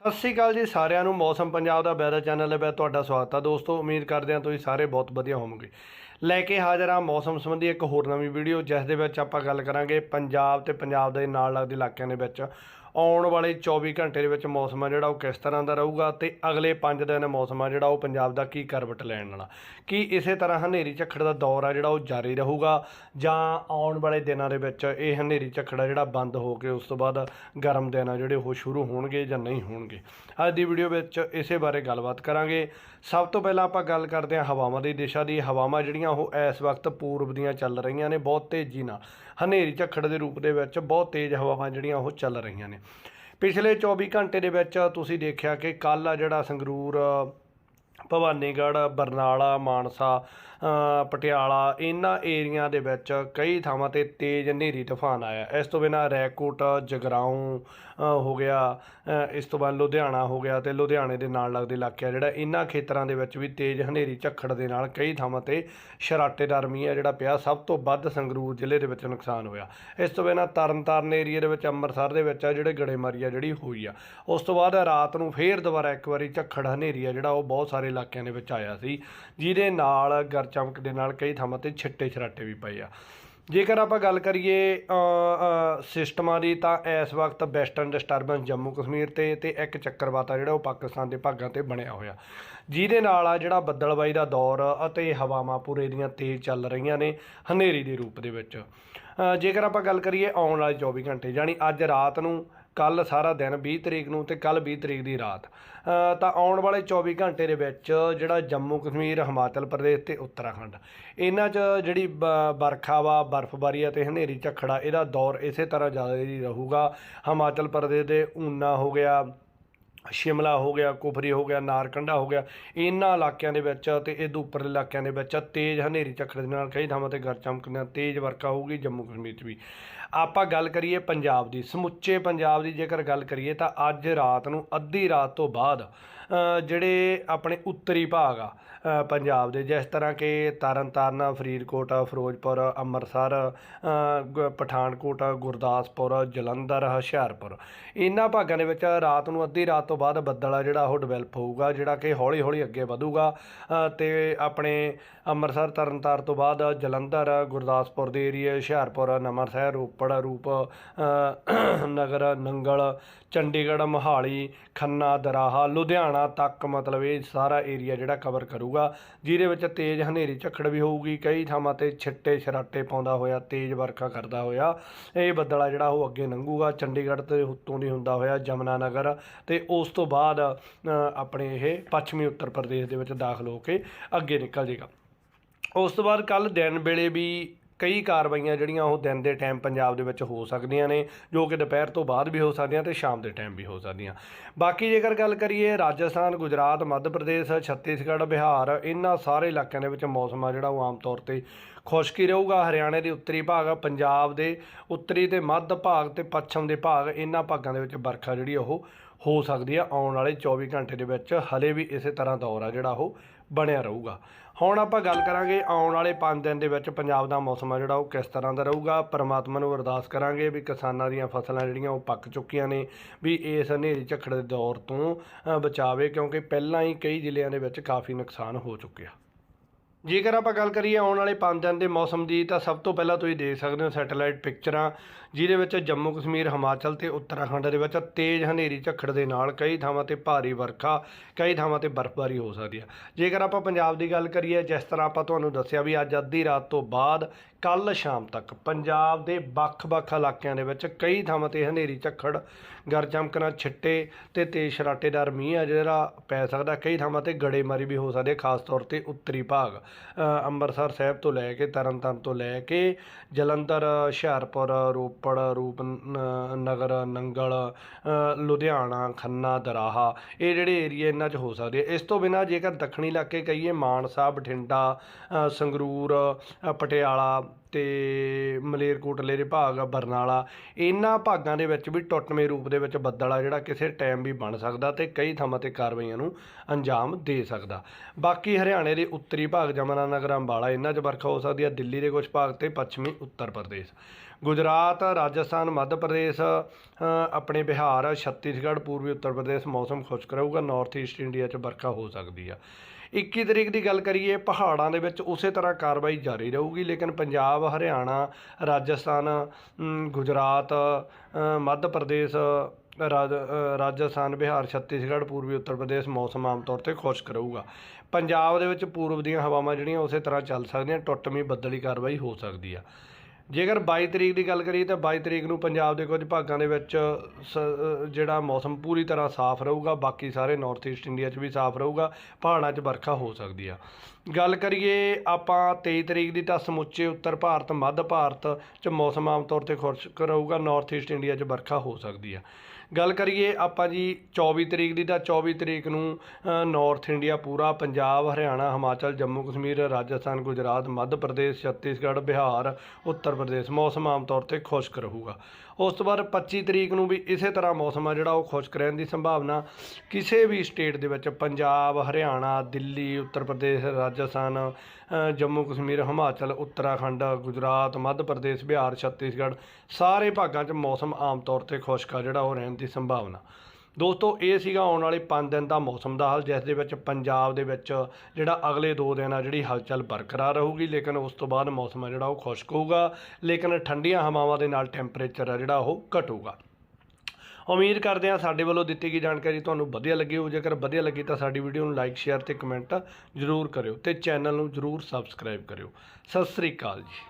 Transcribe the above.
ਸਤਿ ਸ਼੍ਰੀ ਅਕਾਲ ਜੀ ਸਾਰਿਆਂ ਨੂੰ। ਮੌਸਮ ਪੰਜਾਬ ਦਾ ਵੈਦਰ ਚੈਨਲ ਵਿੱਚ ਤੁਹਾਡਾ ਸਵਾਗਤ ਹੈ ਦੋਸਤੋ, ਉਮੀਦ ਕਰਦੇ ਹਾਂ ਤੁਸੀਂ ਸਾਰੇ ਬਹੁਤ ਵਧੀਆ ਹੋਵੋਗੇ। ਲੈ ਕੇ ਹਾਜ਼ਰ ਹਾਂ ਮੌਸਮ ਸੰਬੰਧੀ ਇੱਕ ਹੋਰ ਨਵੀਂ ਵੀਡੀਓ, ਜਿਸ ਦੇ ਵਿੱਚ ਆਪਾਂ ਗੱਲ ਕਰਾਂਗੇ ਪੰਜਾਬ ਤੇ ਪੰਜਾਬ ਦੇ ਨਾਲ ਲੱਗਦੇ ਇਲਾਕਿਆਂ ਦੇ ਵਿੱਚ। ਆਉਣ ਵਾਲੇ 24 ਘੰਟੇ ਦੇ ਵਿੱਚ ਮੌਸਮ ਆ ਜਿਹੜਾ ਉਹ ਕਿਸ ਤਰ੍ਹਾਂ ਦਾ ਰਹੂਗਾ ਤੇ ਅਗਲੇ 5 ਦਿਨ ਮੌਸਮ ਆ ਜਿਹੜਾ ਉਹ ਪੰਜਾਬ ਦਾ ਕੀ ਕਰਵਟ ਲੈਣ ਵਾਲਾ। ਕੀ ਇਸੇ ਤਰ੍ਹਾਂ ਹਨੇਰੀ ਝੱਖੜ ਦਾ ਦੌਰ ਆ ਜਿਹੜਾ ਉਹ ਜਾਰੀ ਰਹੂਗਾ ਜਾਂ ਆਉਣ ਵਾਲੇ ਦਿਨਾਂ ਦੇ ਵਿੱਚ ਇਹ ਹਨੇਰੀ ਝੱਖੜ ਜਿਹੜਾ ਬੰਦ ਹੋ ਕੇ ਉਸ ਤੋਂ ਬਾਅਦ ਗਰਮ ਦਿਨ ਆ ਜਿਹੜੇ ਉਹ ਸ਼ੁਰੂ ਹੋਣਗੇ ਜਾਂ ਨਹੀਂ ਹੋਣਗੇ। ਅੱਜ ਦੀ ਵੀਡੀਓ ਵਿੱਚ ਇਸੇ ਬਾਰੇ ਗੱਲਬਾਤ ਕਰਾਂਗੇ। ਸਭ ਤੋਂ ਪਹਿਲਾਂ ਆਪਾਂ ਗੱਲ ਕਰਦੇ ਹਾਂ ਹਵਾਵਾਂ ਦੀ, ਦਿਸ਼ਾ ਦੀ। ਹਵਾਵਾਂ ਜਿਹੜੀਆਂ ਉਹ ਇਸ ਵਕਤ ਪੂਰਬ ਦੀਆਂ ਚੱਲ ਰਹੀਆਂ ਨੇ, ਬਹੁਤ ਤੇਜ਼ੀ ਨਾਲ। ਹਨੇਰੀ ਝੱਖੜ ਦੇ ਰੂਪ ਦੇ ਵਿੱਚ ਬਹੁਤ ਤੇਜ਼ ਹਵਾਵਾਂ ਜਿਹੜੀਆਂ ਉਹ ਚੱਲ ਰਹੀਆਂ ਨੇ। ਪਿਛਲੇ 24 ਘੰਟੇ ਦੇ ਵਿੱਚ ਤੁਸੀਂ ਦੇਖਿਆ ਕਿ ਕੱਲ ਆ ਜਿਹੜਾ ਸੰਗਰੂਰ ਭਵਾਨੀਗੜ੍ਹ, ਬਰਨਾਲਾ, ਮਾਨਸਾ ਪਟਿਆਲਾ ਇਹਨਾਂ ਏਰੀਆ ਦੇ ਵਿੱਚ ਕਈ ਥਾਵਾਂ ਤੇ ਤੇਜ਼ ਹਨੇਰੀ ਤੂਫਾਨ ਆਇਆ। ਇਸ ਤੋਂ ਬਿਨਾਂ ਰੈਕੋਟ, ਜਗਰਾਉਂ ਹੋ ਗਿਆ ਇਸ ਤੋਂ ਬਾਅਦ ਲੁਧਿਆਣਾ ਹੋ ਗਿਆ ਤੇ ਲੁਧਿਆਣੇ ਦੇ ਨਾਲ ਲੱਗਦੇ ਇਲਾਕੇ ਆ ਜਿਹੜਾ ਇਹਨਾਂ ਖੇਤਰਾਂ ਦੇ ਵਿੱਚ ਵੀ ਤੇਜ਼ ਹਨੇਰੀ ਝੱਖੜ ਦੇ ਨਾਲ ਕਈ ਥਾਵਾਂ ਤੇ ਸ਼ਰਾਟੇਦਾਰ ਮੀਂਹ ਆ ਜਿਹੜਾ ਪਿਆ, ਸਭ ਤੋਂ ਵੱਧ ਸੰਗਰੂਰ ਜ਼ਿਲ੍ਹੇ ਦੇ ਵਿੱਚ ਨੁਕਸਾਨ ਹੋਇਆ। ਇਸ ਤੋਂ ਬਿਨਾਂ ਤਰਨਤਾਰਨ ਏਰੀਆ ਦੇ ਵਿੱਚ, ਅੰਮ੍ਰਿਤਸਰ ਦੇ ਵਿੱਚ ਆ ਜਿਹੜੇ ਗੜੇਮਾਰੀ ਆ ਜਿਹੜੀ ਹੋਈ ਆ। ਉਸ ਤੋਂ ਬਾਅਦ ਰਾਤ ਨੂੰ ਫੇਰ ਦੁਬਾਰਾ ਇੱਕ ਵਾਰੀ ਝੱਖੜ ਹਨੇਰੀ ਆ ਜਿਹੜਾ ਉਹ ਬਹੁਤ ਸਾਰੇ ਇਲਾਕਿਆਂ ਦੇ ਵਿੱਚ ਆਇਆ ਸੀ, ਜਿਹਦੇ ਨਾਲ ਗਰ ਚਮਕ ਦੇ ਨਾਲ ਕਈ ਥਾਵਾਂ ਤੇ ਛਿੱਟੇ ਛਰਾਟੇ ਵੀ ਪਏ ਆ। ਜੇਕਰ ਆਪਾਂ ਗੱਲ ਕਰੀਏ ਸਿਸਟਮਾਂ ਦੀ ਤਾਂ ਇਸ ਵਕਤ ਵੈਸਟਰਨ ਡਿਸਟਰਬੈਂਸ ਜੰਮੂ ਕਸ਼ਮੀਰ ਤੇ ਤੇ ਇੱਕ ਚੱਕਰਵਾਤ ਆ ਜਿਹੜਾ ਉਹ ਪਾਕਿਸਤਾਨ ਦੇ ਭਾਗਾਂ ਤੇ ਬਣਿਆ ਹੋਇਆ। ਜਿਹਦੇ ਨਾਲ ਆ ਜਿਹੜਾ ਬੱਦਲਬਾਈ ਦਾ ਦੌਰ ਅਤੇ ਹਵਾਵਾਂ ਪੂਰੇ ਦੀਆਂ ਤੇਜ਼ ਚੱਲ ਰਹੀਆਂ ਨੇ ਹਨੇਰੀ ਦੇ ਰੂਪ ਦੇ ਵਿੱਚ। ਜੇਕਰ ਆਪਾਂ ਗੱਲ ਕਰੀਏ ਆਉਣ ਵਾਲੇ 24 ਘੰਟੇ, ਯਾਨੀ ਅੱਜ ਰਾਤ ਨੂੰ ਕੱਲ ਸਾਰਾ ਦਿਨ 20 ਤਰੀਕ ਨੂੰ ਤੇ ਕੱਲ 20 ਤਰੀਕ ਦੀ ਰਾਤ। ਤਾਂ ਆਉਣ ਵਾਲੇ 24 ਘੰਟੇ ਦੇ ਵਿੱਚ ਜਿਹੜਾ ਜੰਮੂ ਕਸ਼ਮੀਰ, ਹਿਮਾਚਲ ਪ੍ਰਦੇਸ਼ ਤੇ ਉੱਤਰਾਖੰਡ, ਇਹਨਾਂ 'ਚ ਜਿਹੜੀ ਬ- ਬਰਖਾ ਵਾ ਬਰਫ਼ਬਾਰੀ ਆ ਤੇ ਹਨੇਰੀ ਝੱਖੜਾ, ਇਹਦਾ ਦੌਰ ਇਸੇ ਤਰ੍ਹਾਂ ਜ਼ਿਆਦਾ ਹੀ ਰਹੂਗਾ। ਹਿਮਾਚਲ ਪ੍ਰਦੇਸ਼ ਦੇ ਊਨਾ ਹੋ ਗਿਆ, ਸ਼ਿਮਲਾ ਹੋ ਗਿਆ, ਕੁਫਰੀ ਹੋ ਗਿਆ, ਨਾਰਕੰਡਾ ਹੋ ਗਿਆ, ਇਹਨਾਂ ਇਲਾਕਿਆਂ ਦੇ ਵਿੱਚ ਤੇ ਇਹ ਤੋਂ ਉੱਪਰਲੇ ਇਲਾਕਿਆਂ ਦੇ ਵਿੱਚ ਤੇਜ਼ ਹਨੇਰੀ ਝੱਖੜ ਦੇ ਨਾਲ ਕਈ ਥਾਵਾਂ ਤੇ ਗਰ ਚਮਕਣਾ ਤੇਜ਼ ਵਰਖਾ ਹੋਊਗੀ ਜੰਮੂ ਕਸ਼ਮੀਰ 'ਚ ਵੀ। ਆਪਾਂ ਗੱਲ ਕਰੀਏ ਪੰਜਾਬ ਦੀ ਸਮੁੱਚੇ ਪੰਜਾਬ ਦੀ ਜੇਕਰ ਗੱਲ ਕਰੀਏ ਤਾਂ ਅੱਜ ਰਾਤ ਨੂੰ ਅੱਧੀ ਰਾਤ ਤੋਂ ਬਾਅਦ ਜਿਹੜੇ ਆਪਣੇ ਉੱਤਰੀ ਭਾਗ ਆ ਪੰਜਾਬ ਦੇ ਜਿਸ ਤਰ੍ਹਾਂ ਕਿ ਤਰਨਤਾਰਨ ਫਰੀਦਕੋਟ ਫਿਰੋਜ਼ਪੁਰ ਅੰਮ੍ਰਿਤਸਰ ਗ- ਪਠਾਨਕੋਟ ਗੁਰਦਾਸਪੁਰ ਜਲੰਧਰ ਹੁਸ਼ਿਆਰਪੁਰ ਇਹਨਾਂ ਭਾਗਾਂ ਦੇ ਵਿੱਚ ਰਾਤ ਨੂੰ ਅੱਧੀ ਰਾਤ ਤੋਂ ਬਾਅਦ ਬੱਦਲ ਆ ਜਿਹੜਾ ਉਹ ਡਿਵੈਲਪ ਹੋਊਗਾ ਜਿਹੜਾ ਕਿ ਹੌਲੀ ਹੌਲੀ ਅੱਗੇ ਵਧੂਗਾ ਅ, ਤੇ ਆਪਣੇ ਅੰਮ੍ਰਿਤਸਰ ਤਰਨਤਾਰਨ ਤੋਂ ਬਾਅਦ ਜਲੰਧਰ ਗੁਰਦਾਸਪੁਰ ਦੇ ਏਰੀਏ ਹੁਸ਼ਿਆਰਪੁਰ ਨਵਾਂ ਸ਼ਹਿਰ ਰੋਪੜ ਰੂਪ ਨਗਰ, ਨੰਗਲ, ਚੰਡੀਗੜ੍ਹ, ਮੋਹਾਲੀ, ਖੰਨਾ, ਦਰਾਹਾ, ਲੁਧਿਆਣਾ ਤੱਕ ਮਤਲਬ ਇਹ ਸਾਰਾ ਏਰੀਆ ਜਿਹੜਾ ਕਵਰ ਕਰੂਗਾ, ਜਿਹਦੇ ਵਿੱਚ ਤੇਜ਼ ਹਨੇਰੀ ਝੱਖੜ ਵੀ ਹੋਊਗੀ, ਕਈ ਥਾਵਾਂ ਤੇ ਛਿੱਟੇ ਛਰਾਟੇ ਪਾਉਂਦਾ ਹੋਇਆ, ਤੇਜ਼ ਵਰਖਾ ਕਰਦਾ ਹੋਇਆ, ਇਹ ਬੱਦਲਾ ਜਿਹੜਾ ਉਹ ਅੱਗੇ ਲੰਘੂਗਾ, ਚੰਡੀਗੜ੍ਹ ਤੇ ਉੱਤੋਂ ਦੀ ਹੁੰਦਾ ਹੋਇਆ ਜਮਨਾ ਨਗਰ ਤੇ ਉਸ ਤੋਂ ਬਾਅਦ ਆਪਣੇ ਇਹ ਪੱਛਮੀ ਉੱਤਰ ਪ੍ਰਦੇਸ਼ ਦੇ ਵਿੱਚ ਦਾਖਲ ਹੋ ਕੇ ਅੱਗੇ ਨਿਕਲ ਜਾਏਗਾ ਉਸ ਤੋਂ ਬਾਅਦ ਕੱਲ ਦਿਨ ਵੇਲੇ ਵੀ ਕਈ ਕਾਰਵਾਈਆਂ ਜਿਹੜੀਆਂ ਉਹ ਦਿਨ ਦੇ ਟਾਈਮ ਪੰਜਾਬ ਦੇ ਵਿੱਚ ਹੋ ਸਕਦੀਆਂ ਨੇ, ਜੋ ਕਿ ਦੁਪਹਿਰ ਤੋਂ ਬਾਅਦ ਵੀ ਹੋ ਸਕਦੀਆਂ ਤੇ ਸ਼ਾਮ ਦੇ ਟਾਈਮ ਵੀ ਹੋ ਸਕਦੀਆਂ। ਬਾਕੀ ਜੇਕਰ ਗੱਲ ਕਰੀਏ ਰਾਜਸਥਾਨ, ਗੁਜਰਾਤ, ਮੱਧ ਪ੍ਰਦੇਸ਼, ਛੱਤੀਸਗੜ੍ਹ, ਬਿਹਾਰ ਇਹਨਾਂ ਸਾਰੇ ਇਲਾਕਿਆਂ ਦੇ ਵਿੱਚ ਮੌਸਮ ਆ ਜਿਹੜਾ ਉਹ ਆਮ ਤੌਰ ਤੇ ਖੁਸ਼ਕੀ ਰਹੂਗਾ। ਹਰਿਆਣੇ ਦੇ ਉੱਤਰੀ ਭਾਗ, ਪੰਜਾਬ ਦੇ ਉੱਤਰੀ ਤੇ ਮੱਧ ਭਾਗ ਤੇ ਪੱਛਮ ਦੇ ਭਾਗ ਇਹਨਾਂ ਭਾਗਾਂ ਦੇ ਵਿੱਚ ਵਰਖਾ ਜਿਹੜੀ ਉਹ ਹੋ ਸਕਦੀ ਆ ਆਉਣ ਵਾਲੇ 24 ਘੰਟੇ ਦੇ ਵਿੱਚ, ਹਲੇ ਵੀ ਇਸੇ ਤਰ੍ਹਾਂ ਦੌਰ ਆ ਜਿਹੜਾ ਉਹ ਬਣਿਆ ਰਹੂਗਾ। ਹੁਣ ਆਪਾਂ ਗੱਲ ਕਰਾਂਗੇ ਆਉਣ ਵਾਲੇ 5 ਦਿਨ ਦੇ ਵਿੱਚ ਪੰਜਾਬ ਦਾ ਮੌਸਮ ਆ ਜਿਹੜਾ ਉਹ ਕਿਸ ਤਰ੍ਹਾਂ ਦਾ ਰਹੂਗਾ। ਪਰਮਾਤਮਾ ਨੂੰ ਅਰਦਾਸ ਕਰਾਂਗੇ ਵੀ ਕਿਸਾਨਾਂ ਦੀਆਂ ਫਸਲਾਂ ਜਿਹੜੀਆਂ ਉਹ ਪੱਕ ਚੁੱਕੀਆਂ ਨੇ, ਵੀ ਇਸ ਹਨੇਰੀ ਝੱਖੜ ਦੇ ਦੌਰ ਤੋਂ ਬਚਾਵੇ, ਕਿਉਂਕਿ ਪਹਿਲਾਂ ਹੀ ਕਈ ਜ਼ਿਲ੍ਹਿਆਂ ਦੇ ਵਿੱਚ ਕਾਫੀ ਨੁਕਸਾਨ ਹੋ ਚੁੱਕਿਆ। ਜੇਕਰ ਆਪਾਂ ਗੱਲ ਕਰੀਏ ਆਉਣ ਵਾਲੇ 5 ਦਿਨ ਦੇ ਮੌਸਮ ਦੀ, ਤਾਂ ਸਭ ਤੋਂ ਪਹਿਲਾਂ ਤੁਸੀਂ ਦੇਖ ਸਕਦੇ ਹੋ ਸੈਟੇਲਾਈਟ ਪਿਕਚਰਾਂ ਜਿਹਦੇ ਵਿੱਚ ਜੰਮੂ ਕਸ਼ਮੀਰ, ਹਿਮਾਚਲ ਤੇ ਉੱਤਰਾਖੰਡ ਦੇ ਵਿੱਚ ਤੇਜ਼ ਹਨੇਰੀ ਝੱਖੜ ਦੇ ਨਾਲ ਕਈ ਥਾਵਾਂ ਤੇ ਭਾਰੀ ਵਰਖਾ, ਕਈ ਥਾਵਾਂ ਤੇ ਬਰਫ਼ਬਾਰੀ ਹੋ ਸਕਦੀ ਹੈ ਜੇਕਰ ਆਪਾਂ ਪੰਜਾਬ ਦੀ ਗੱਲ ਕਰੀਏ, ਜਿਸ ਤਰ੍ਹਾਂ ਆਪਾਂ ਤੁਹਾਨੂੰ ਦੱਸਿਆ ਵੀ ਅੱਜ ਅੱਧੀ ਰਾਤ ਤੋਂ ਬਾਅਦ ਕੱਲ ਸ਼ਾਮ ਤੱਕ ਪੰਜਾਬ ਦੇ ਵੱਖ-ਵੱਖ ਇਲਾਕਿਆਂ ਦੇ ਵਿੱਚ ਕਈ ਥਾਵਾਂ ਤੇ ਹਨੇਰੀ ਝੱਖੜ ਗਰ ਛਿੱਟੇ ਤੇ ਤੇਜ਼ ਸ਼ਰਾਟੇਦਾਰ ਮੀਂਹ ਆ ਜਿਹੜਾ ਪੈ ਸਕਦਾ। ਕਈ ਥਾਵਾਂ ਤੇ ਗੜੇਮਾਰੀ ਵੀ ਹੋ ਸਕਦੀ ਹੈ ਖਾਸ ਤੌਰ ਤੇ ਉੱਤਰੀ ਭਾਗ। ਅੰਮ੍ਰਿਤਸਰ ਸਾਹਿਬ ਤੋਂ ਲੈ ਕੇ ਤਰਨਤਾਰਨ ਤੋਂ ਲੈ ਕੇ ਜਲੰਧਰ, ਹੁਸ਼ਿਆਰਪੁਰ ਰੂਪ ਰੋਪੜ, ਰੂਪ ਨਗਰ, ਨੰਗਲ ਲੁਧਿਆਣਾ, ਖੰਨਾ, ਦਰਾਹਾ। ਇਹ ਜਿਹੜੇ ਏਰੀਆ ਇਹਨਾਂ 'ਚ ਹੋ ਸਕਦੇ ਇਸ ਤੋਂ ਬਿਨਾਂ ਜੇਕਰ ਦੱਖਣੀ ਇਲਾਕੇ ਕਹੀਏ ਮਾਨਸਾ ਬਠਿੰਡਾ ਸੰਗਰੂਰ ਪਟਿਆਲਾ ਤੇ ਮਲੇਰਕੋਟਲੇ ਦੇ ਭਾਗ ਬਰਨਾਲਾ, ਇਹਨਾਂ ਭਾਗਾਂ ਦੇ ਵਿੱਚ ਵੀ ਟੁੱਟਵੇਂ ਰੂਪ ਦੇ ਵਿੱਚ ਬੱਦਲ ਆ, ਜਿਹੜਾ ਕਿਸੇ ਟਾਈਮ ਵੀ ਬਣ ਸਕਦਾ ਤੇ ਕਈ ਥਾਵਾਂ ਤੇ ਕਾਰਵਾਈਆਂ ਨੂੰ ਅੰਜਾਮ ਦੇ ਸਕਦਾ। ਬਾਕੀ ਹਰਿਆਣੇ ਦੇ ਉੱਤਰੀ ਭਾਗ ਜਮਨਾ ਨਗਰ, ਅੰਬਾਲਾ, ਇਹਨਾਂ 'ਚ ਵਰਖਾ ਹੋ ਸਕਦੀ ਹੈ ਦਿੱਲੀ ਦੇ ਕੁਝ ਭਾਗ ਤੇ ਪੱਛਮੀ ਉੱਤਰ ਪ੍ਰਦੇਸ਼। ਗੁਜਰਾਤ, ਰਾਜਸਥਾਨ, ਮੱਧ ਪ੍ਰਦੇਸ਼ ਆਪਣੇ ਬਿਹਾਰ, ਛੱਤੀਸਗੜ੍ਹ, ਪੂਰਬੀ ਉੱਤਰ ਪ੍ਰਦੇਸ਼, ਮੌਸਮ ਖੁਸ਼ਕ ਰਹੂਗਾ ਨਾਰਥ ਈਸਟ ਇੰਡੀਆ 'ਚ ਵਰਖਾ ਹੋ ਸਕਦੀ ਆ। 21 ਤਰੀਕ ਦੀ ਗੱਲ ਕਰੀਏ, ਪਹਾੜਾਂ ਦੇ ਵਿੱਚ ਉਸੇ ਤਰ੍ਹਾਂ ਕਾਰਵਾਈ ਜਾਰੀ ਰਹੂਗੀ, ਲੇਕਿਨ ਪੰਜਾਬ, ਹਰਿਆਣਾ, ਰਾਜਸਥਾਨ ਗੁਜਰਾਤ ਮੱਧ ਪ੍ਰਦੇਸ਼, ਰਾਜ ਰਾਜਸਥਾਨ, ਬਿਹਾਰ, ਛੱਤੀਸਗੜ੍ਹ, ਪੂਰਬੀ ਉੱਤਰ ਪ੍ਰਦੇਸ਼ ਮੌਸਮ ਆਮ ਤੌਰ ਤੇ ਖੁਸ਼ਕ ਰਹੂਗਾ। ਪੰਜਾਬ ਦੇ ਵਿੱਚ ਪੂਰਬ ਦੀਆਂ ਹਵਾਵਾਂ ਜਿਹੜੀਆਂ ਉਸੇ ਤਰ੍ਹਾਂ ਚੱਲ ਸਕਦੀਆਂ ਟੁੱਟਵੀਂ ਬੱਦਲੀ ਕਾਰਵਾਈ ਹੋ ਸਕਦੀ ਆ। ਜੇਕਰ 22 ਤਰੀਕ ਦੀ ਗੱਲ ਕਰੀਏ ਤਾਂ 22 ਤਰੀਕ ਨੂੰ ਪੰਜਾਬ ਦੇ ਕੁਝ ਭਾਗਾਂ ਦੇ ਵਿੱਚ ਸ- ਜਿਹੜਾ ਮੌਸਮ ਪੂਰੀ ਤਰ੍ਹਾਂ ਸਾਫ਼ ਰਹੂਗਾ, ਬਾਕੀ ਸਾਰੇ ਨਾਰਥ ਈਸਟ ਇੰਡੀਆ 'ਚ ਵੀ ਸਾਫ਼ ਰਹੂਗਾ, ਪਹਾੜਾਂ 'ਚ ਵਰਖਾ ਹੋ ਸਕਦੀ ਆ। ਗੱਲ ਕਰੀਏ ਆਪਾਂ 23 ਤਰੀਕ ਦੀ ਤਾਂ ਸਮੁੱਚੇ ਉੱਤਰ ਭਾਰਤ ਮੱਧ ਭਾਰਤ 'ਚ ਮੌਸਮ ਆਮ ਤੌਰ ਤੇ ਖੁਸ਼ਕ ਰਹੂਗਾ ਨਾਰਥ ਈਸਟ ਇੰਡੀਆ 'ਚ ਵਰਖਾ ਹੋ ਸਕਦੀ ਆ। ਗੱਲ ਕਰੀਏ ਆਪਾਂ ਜੀ 24 ਤਰੀਕ ਦੀ ਤਾਂ 24 ਤਰੀਕ ਨੂੰ ਅ, ਨਾਰਥ ਇੰਡੀਆ ਪੂਰਾ ਪੰਜਾਬ ਹਰਿਆਣਾ ਹਿਮਾਚਲ ਜੰਮੂ ਕਸ਼ਮੀਰ ਰਾਜਸਥਾਨ ਗੁਜਰਾਤ ਮੱਧ ਪ੍ਰਦੇਸ਼ ਛੱਤੀਸਗੜ੍ਹ ਬਿਹਾਰ ਉੱਤਰ ਪ੍ਰਦੇਸ਼ ਮੌਸਮ ਆਮ ਤੌਰ ਤੇ ਖੁਸ਼ਕ ਰਹੂਗਾ ਉਸ ਤੋਂ ਬਾਅਦ 25 ਤਰੀਕ ਨੂੰ ਵੀ ਇਸੇ ਤਰ੍ਹਾਂ ਮੌਸਮ ਆ ਜਿਹੜਾ ਉਹ ਖੁਸ਼ਕ ਰਹਿਣ ਦੀ ਸੰਭਾਵਨਾ ਕਿਸੇ ਵੀ ਸਟੇਟ ਦੇ ਵਿੱਚ, ਪੰਜਾਬ, ਹਰਿਆਣਾ, ਦਿੱਲੀ, ਉੱਤਰ ਪ੍ਰਦੇਸ਼, ਰਾਜਸਥਾਨ ਜੰਮੂ, ਕਸ਼ਮੀਰ, ਹਿਮਾਚਲ, ਉੱਤਰਾਖੰਡ, ਗੁਜਰਾਤ, ਮੱਧ ਪ੍ਰਦੇਸ਼, ਬਿਹਾਰ, ਛੱਤੀਸਗੜ੍ਹ ਸਾਰੇ ਭਾਗਾਂ 'ਚ ਮੌਸਮ ਆਮ ਤੌਰ ਤੇ ਖੁਸ਼ਕ ਆ ਜਿਹੜਾ ਉਹ ਰਹਿਣ ਦੀ ਸੰਭਾਵਨਾ। ਦੋਸਤੋ, ਇਹ ਸੀਗਾ ਆਉਣ ਵਾਲੇ 5 ਦਿਨ ਦਾ ਮੌਸਮ ਦਾ ਹਾਲ, ਜਿਸ ਦੇ ਵਿੱਚ ਪੰਜਾਬ ਦੇ ਵਿੱਚ ਜਿਹੜਾ ਅਗਲੇ 2 ਦਿਨ ਆ, ਜਿਹੜੀ ਹਲਚਲ ਬਰਕਰਾਰ ਰਹੂਗੀ, ਲੇਕਿਨ ਉਸ ਤੋਂ ਬਾਅਦ ਮੌਸਮ ਆ ਜਿਹੜਾ ਉਹ ਖੁਸ਼ਕ ਹੋਊਗਾ, ਲੇਕਿਨ ਠੰਡੀਆਂ ਹਵਾਵਾਂ ਦੇ ਨਾਲ ਟੈਂਪਰੇਚਰ ਆ ਜਿਹੜਾ ਉਹ ਘਟੂਗਾ। ਉਮੀਦ ਕਰਦੇ ਹਾਂ ਸਾਡੇ ਵੱਲੋਂ ਦਿੱਤੀ ਗਈ ਜਾਣਕਾਰੀ ਤੁਹਾਨੂੰ ਵਧੀਆ ਲੱਗੀ ਹੋ ਜੇਕਰ ਵਧੀਆ ਲੱਗੀ ਤਾਂ ਸਾਡੀ ਵੀਡੀਓ ਨੂੰ ਲਾਈਕ ਸ਼ੇਅਰ ਤੇ ਕਮੈਂਟ ਜ਼ਰੂਰ ਕਰਿਓ ਤੇ ਚੈਨਲ ਨੂੰ ਜ਼ਰੂਰ ਸਬਸਕ੍ਰਾਈਬ ਕਰਿਓ। ਸਤਿ ਸ੍ਰੀ ਅਕਾਲ ਜੀ।